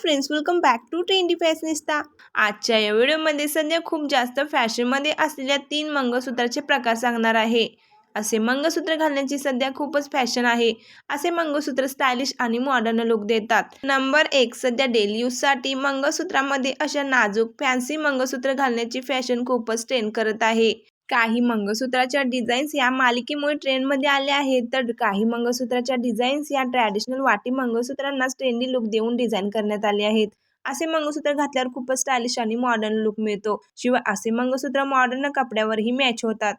Friends welcome back to trendy fashionista आजच्या या व्हिडिओमध्ये सध्या खूप जास्त फॅशनमध्ये असलेल्या तीन मंगळसूत्राचे प्रकार सांगणार आहे. असे मंगळसूत्र घालण्याची सध्या खूपच फॅशन आहे. असे मंगळसूत्र स्टायलिश आणि मॉडर्न लुक देतात. नंबर एक सध्या डेली यूजसाठी मंगळसूत्रामध्ये अशा नाजूक फॅन्सी मंगळसूत्र घालण्याची फॅशन खूपच ट्रेंड करत आहे. काही मंगळसूत्राच्या डिझाईन्स या मालिकेमुळे ट्रेंडमध्ये आले आहेत. तर काही मंगळसूत्राच्या डिझाईन्स या ट्रॅडिशनल वाटी मंगळसूत्रांनाच ट्रेंडी लुक देऊन डिझाईन करण्यात आले आहेत. असे मंगळसूत्र घातल्यावर खूपच स्टायलिश आणि मॉडर्न लुक मिळतो. शिवाय असे मंगळसूत्र मॉडर्न कपड्यावरही मॅच होतात.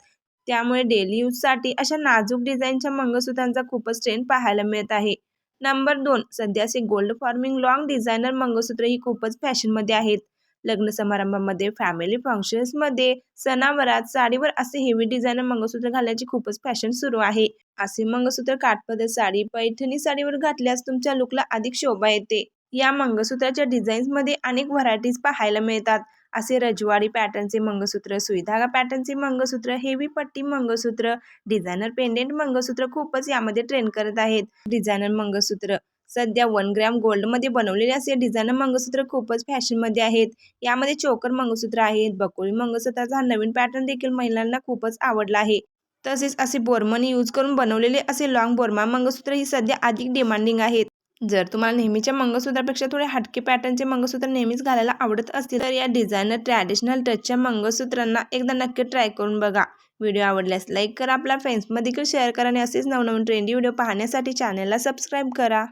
त्यामुळे डेली यूजसाठी अशा नाजूक डिझाईनच्या मंगळसूत्रांचा खूपच ट्रेंड पाहायला मिळत आहे. नंबर दोन सध्याचे gold forming long designer mangalsutra ही खूपच फॅशनमध्ये आहेत. लग्न समारंभामध्ये फॅमिली फंक्शन्समध्ये सणावरात साडीवर असे हेवी डिझायनर मंगळसूत्र घालण्याची खूपच फॅशन सुरू आहे. असे मंगळसूत्र काठपदर साडी पैठणी साडीवर घातल्यास तुमच्या लुकला अधिक शोभा येते. या मंगळसूत्राच्या डिझाईन्समध्ये अनेक व्हरायटीज पाहायला मिळतात. असे रजवाडी पॅटर्नचे मंगळसूत्र सुईधागा पॅटर्नचे मंगळसूत्र हेवी पट्टी मंगळसूत्र डिझायनर पेंडेंट मंगळसूत्र खूपच यामध्ये ट्रेंड करत आहेत. डिझायनर मंगळसूत्र सध्या वन ग्रॅम गोल्डमध्ये बनवलेले असे डिझायनर मंगळसूत्र खूपच फॅशनमध्ये आहेत. यामध्ये चोकर मंगळसूत्र आहेत बकोळी मंगळसूत्राचा हा नवीन पॅटर्न देखील महिलांना खूपच आवडला आहे. तसेच असे बोरमनी यूज करून बनवलेले असे लॉंग बोरमा मंगळसूत्र ही सध्या अधिक डिमांडिंग आहेत. जर तुम्हाला नेहमीच्या मंगळसूत्रापेक्षा थोडे हटके पॅटर्नचे मंगळसूत्र नेहमीच घालायला आवडत असतील तर या डिझायनर ट्रॅडिशनल टचच्या मंगळसूत्रांना एकदा नक्की ट्राय करून बघा. व्हिडिओ आवडल्यास लाईक करा आपल्या फ्रेंड्समध्ये देखील शेअर करा आणि असेच नवनवीन ट्रेंडी व्हिडिओ पाहण्यासाठी चॅनलला सबस्क्राईब करा.